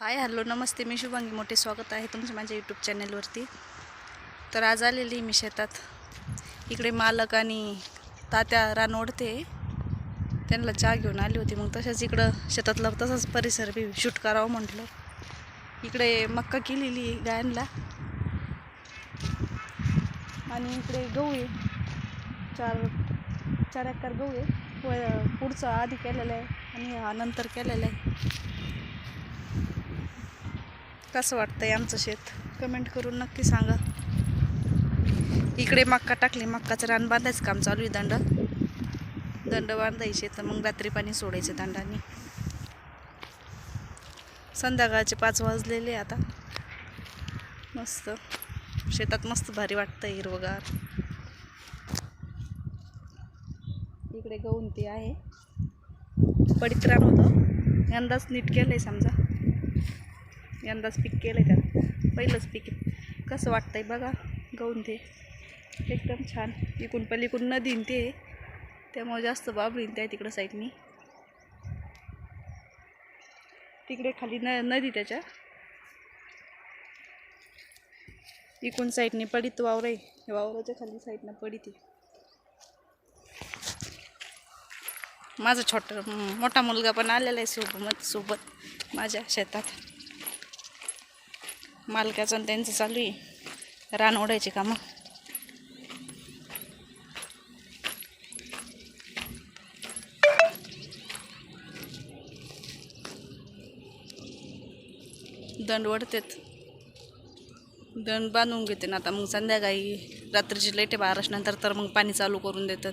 Hi hello नमस्ते. मी शुभांगी मोठे स्वागत आहे तुमचं माझ्या यूट्यूब चॅनलवरती तर आज आलेली मी शेतात. इकडे मालक आणि तात्या रान ओढते. त्यांना चहा घेऊन आली होती. मग तशाच इकडं शेतातला तसाच परिसर बी शूट करावं म्हटलं. इकडे मक्का केलेली गायनला गायांना. आणि इकडे गहू आहे. चार चार एकर गहू आहे. व आधी केलेलं आहे आणि हा नंतर केलेलं आहे. कसं वाटतंय आमचं शेत? कमेंट करून नक्की सांगा. इकडे मक्का टाकली मक्काचं रान बांधायचं काम चालू आहे दंड. दंड बांधायचे तर मग रात्री पाणी सोडायचे दंडाने. संध्याकाळचे पाच वाजलेले आता. मस्त. शेतात मस्त भारी वाटतं हिरवगार. इकडे गहून आहे. पडीत रान होतं. यंदाच नीट केलं आहे समजा. यंदाच पीक केलं आहे त्यात. पहिलंच पीक कसं वाटतंय बघा गहून ते. एकदम छान. इकून पलीकडून नदी ते. त्यामुळे जास्त बाबळीन त्या तिकडं साईडनी तिकडे खाली न नदी त्याच्या. इकून साईडने पडीत वावर आहे. वावराच्या खाली साईडनं पडीत आहे. माझा छोटा मोठा मुलगा पण आलेला आहे सोबत सोबत माझ्या शेतात. मालकाचं आणि त्यांचं चालू आहे. रान ओढायची कामं. दंड ओढतात. दंड बांधून घेते ना आता. मग संध्याकाळी रात्रीची लेटे बाराश नंतर तर मग पाणी चालू करून देतात.